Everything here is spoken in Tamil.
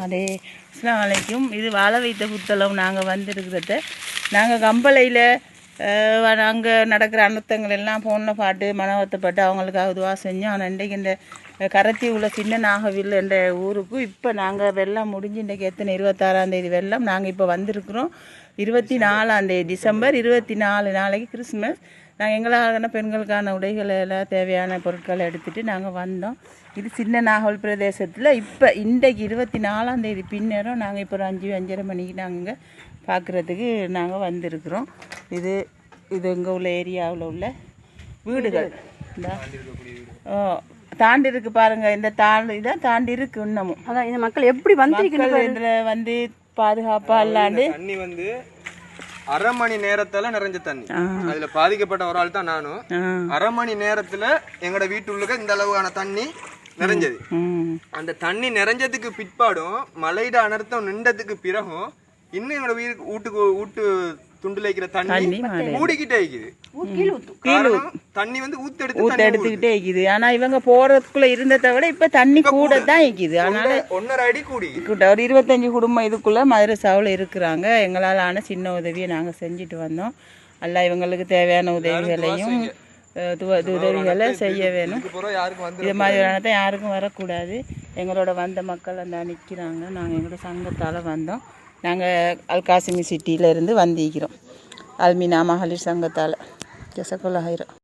அதே அஸ்லாம் வலைக்கும் இது வாழ வைத்த புத்தளம் நாங்கள் வந்திருக்கிறத. நாங்கள் கம்பளையில் அங்கே நடக்கிற அனுத்தங்கள் எல்லாம் ஃபோனில் பாட்டு மனவத்தப்பட்டு அவங்களுக்காக இதுவாக செஞ்சோம் ஆனால் இன்றைக்கு இந்த கரத்தி உள்ள சின்ன நாகவில் என்ற ஊருக்கு இப்போ நாங்கள் வெள்ளம் முடிஞ்சு இன்றைக்கு எத்தனை இருபத்தாறாந்தேதி வெள்ளம் நாங்கள் இப்போ வந்திருக்கிறோம். இருபத்தி நாலாந்தேதி டிசம்பர் இருபத்தி நாலு நாளைக்கு கிறிஸ்மஸ். நாங்கள் எங்களான பெண்களுக்கான உடைகளை எல்லாம் தேவையான பொருட்களை எடுத்துகிட்டு நாங்கள் வந்தோம். இது சின்ன நாகல் பிரதேசத்தில் இப்போ இன்றைக்கு இருபத்தி நாலாந்தேதி பின்னரும் நாங்கள் இப்போ ஒரு அஞ்சு அஞ்சரை மணிக்கு நாங்கள் பார்க்குறதுக்கு நாங்கள் வந்திருக்கிறோம். இது இது எங்கள் உள்ள ஏரியாவில் உள்ள வீடுகள். இந்த. தாண்டி இருக்கு பாருங்க. இந்த தாண்டி இதான் தாண்டி இருக்கு இன்னமும். அதான் இந்த மக்கள் எப்படி வந்திருக்கணும் மக்கள் இதுல வந்து பாதுகாப்பாக இல்லாண்டு. தண்ணி வந்து அரை மணி நேரத்துல நிறைஞ்ச தண்ணி. அதுல பாதிக்கப்பட்ட ஒரு ஆள் தான் நானும். அரை மணி நேரத்துல எங்கட வீட்டுள்ளுக்க இந்த அளவுக்கான தண்ணி நிறைஞ்சது. அந்த தண்ணி நிறைஞ்சதுக்கு பிற்பாடும் மலையிட அனர்த்தம் நின்றதுக்கு பிறகும் இன்னும் எங்களோட வீட்டுக்கு வீட்டுக்கு வீட்டு துண்டுல வைக்கிற தண்ணி மூடிக்கிட்டே இருக்குது. ஊத்து. தண்ணி வந்து ஊத்தெடுத்து ஊத்த எடுத்துக்கிட்டே இருக்குது. ஆனா இவங்க போறதுக்குள்ள இருந்ததை விட இப்ப தண்ணி கூட தான் இருக்குது. அதனால ஒன்றரை- ஒன்றரை அடி கூடி. கிட்ட ஒரு இருபத்தஞ்சு குடும்பம் இதுக்குள்ள மதுரசாவில் இருக்கிறாங்க. எங்களால் ஆன சின்ன உதவியை நாங்க செஞ்சுட்டு வந்தோம். அல்ல இவங்களுக்கு தேவையான உதவிகளையும் உதவிகளை செய்ய வேணும். இது மாதிரியானதை யாருக்கும் வரக்கூடாது. எங்களோட வந்த மக்கள் அந்த நிற்கிறாங்க நாங்கள் எங்களோட சங்கத்தால் வந்தோம். நாங்கள் அல்காசிமி சிட்டியிலேருந்து வந்திருக்கிறோம். அல்மினா மகளிர் சங்கத்தால். ஜசகுல்லாயிரம்